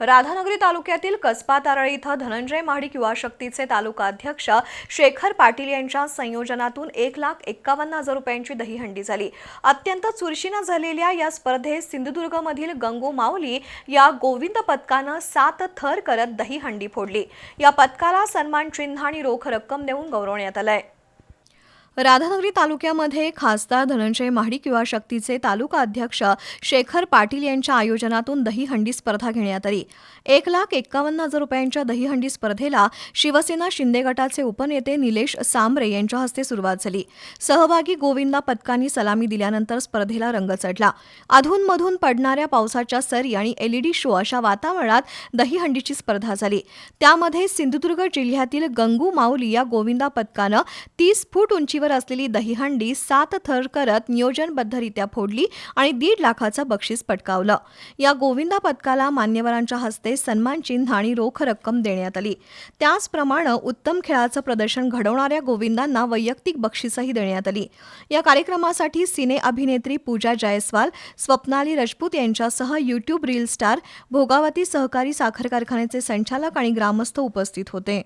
राधानगरी तालुक्यातील कसबा तारळी इथं धनंजय महाडिक युवा शक्तीचे तालुका अध्यक्ष शेखर पाटील यांच्या संयोजनातून एक लाख एक्कावन्न हजार रुपयांची दहीहंडी झाली. अत्यंत चुरशीनं झालेल्या या स्पर्धेत सिंधुदुर्गमधील गंगू माऊली या गोविंद पथकानं सात थर करत दहीहंडी फोडली. या पथकाला सन्मान चिन्ह आणि रोख रक्कम देऊन गौरवण्यात आलंय. राधानगरी तालुक्यामध्ये खासदार धनंजय महाडिक युवा शक्तीचे तालुका अध्यक्ष शेखर पाटील यांच्या आयोजनातून दहीहंडी स्पर्धा घेण्यात आली. एक लाख एक्कावन्न हजार रुपयांच्या दहीहंडी स्पर्धेला शिवसेना शिंदे गटाचे उपनेते निलेश सांबरे यांच्या हस्ते सुरुवात झाली. सहभागी गोविंदा पथकांनी सलामी दिल्यानंतर स्पर्धेला रंग चढला. अधूनमधून पडणाऱ्या पावसाच्या सरी आणि एलईडी शो अशा वातावरणात दहीहंडीची स्पर्धा झाली. त्यामध्ये सिंधुदुर्ग जिल्ह्यातील गंगू माऊली या गोविंदा पथकानं तीस फूट उंची उंचीवर असलेली दहीहंडी सात थर करत नियोजनबद्धरित्या फोडली आणि दीड लाखाचं बक्षीस पटकावलं. या गोविंदा पथकाला मान्यवरांच्या हस्ते सन्मान चिन्ह आणि रोख रक्कम देण्यात आली. त्याचप्रमाणे उत्तम खेळाचं प्रदर्शन घडवणाऱ्या गोविंदांना वैयक्तिक बक्षीसही देण्यात आली. या कार्यक्रमासाठी सिने अभिनेत्री पूजा जयस्वाल स्वप्नाली राजपूत यांच्यासह युट्यूब रील स्टार भोगावती सहकारी साखर कारखान्याचे संचालक आणि ग्रामस्थ उपस्थित होते.